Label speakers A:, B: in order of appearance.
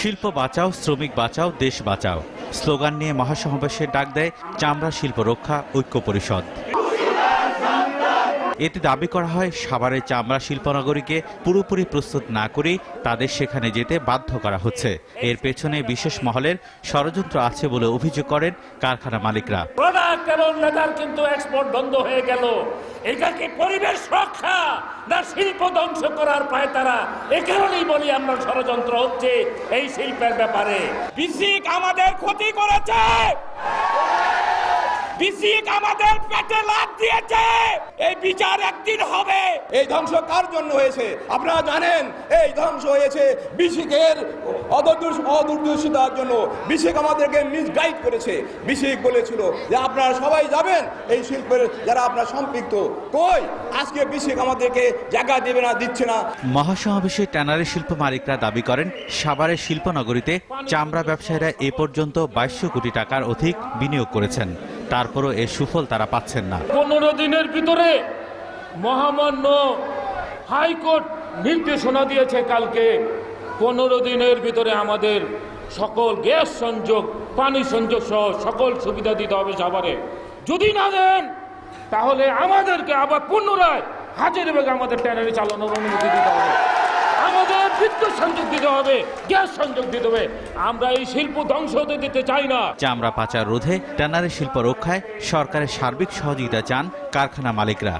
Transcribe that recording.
A: শিল্প বাঁচাও, শ্রমিক বাঁচাও, দেশ বাঁচাও। স্লোগান নিয়ে মহাসমাবেশের ডাক দেয় চামড়া শিল্প রক্ষা ঐক্য পরিষদ। এতে দাবি করা হয়, সাভারের চামড়া শিল্পনগরীকে পুরোপুরি প্রস্তুত না করেই তাদের সেখানে যেতে বাধ্য করা হচ্ছে। এর পেছনে বিশেষ মহলের ষড়যন্ত্র আছে বলে অভিযোগ করেন কারখানা মালিকরা।
B: কিন্তু এক্সপোর্ট বন্ধ হয়ে গেল। এটা কি পরিবেশ রক্ষা! শিল্প ধ্বংস করার পায় তারা। এ কারণেই বলি আমরা ষড়যন্ত্র হচ্ছে এই শিল্পের ব্যাপারে। বিসিক আমাদের ক্ষতি করেছে। বিসিক আমাদের পেটে লাভ দিয়েছে। এই বিচার একদিন হবে।
C: এই ধ্বংস কার জন্য হয়েছে? আপনারা জানেন এই ধ্বংস হয়েছে বিশিকের অদূরদর্শিতার জন্য। বিশিক আমাদেরকে মিসগাইড করেছে। বিশিক বলেছিল যে আপনারা সবাই যাবেন এই শিল্পের যারা আপনারা সম্পৃক্ত। কই? আজকে বিশিক আমাদেরকে জায়গা দেবে না দিচ্ছে না।
A: মহাসমাবেশে ট্যানারি শিল্প মালিকরা দাবি করেন সাভারের শিল্পনগরীতে চামড়া ব্যবসায়ীরা এ পর্যন্ত বাইশশো কোটি টাকার অধিক বিনিয়োগ করেছেন। তারপরও এর সুফল তারা পাচ্ছেন না।
B: পনেরো দিনের ভিতরে মহামান্য হাইকোর্ট নির্দেশনা দিয়েছে কালকে, পনেরো দিনের ভিতরে আমাদের সকল গ্যাস সংযোগ, পানি সংযোগ সহ সকল সুবিধা দিতে হবে সবারে। যদি না দেন, তাহলে আমাদেরকে আবার পুনরায় হাজার বেগে আমাদের ট্যানারি চালানোর অনুমতি দিতে হবে। আমাদের বিদ্যুৎ সংযোগ দিতে হবে, গ্যাস সংযোগ দিতে হবে। আমরা এই শিল্প ধ্বংস হতে দিতে চাই না।
A: চামড়া পাচার রোধে ট্যানারি শিল্প রক্ষায় সরকারের সার্বিক সহযোগিতা চান কারখানা মালিকরা।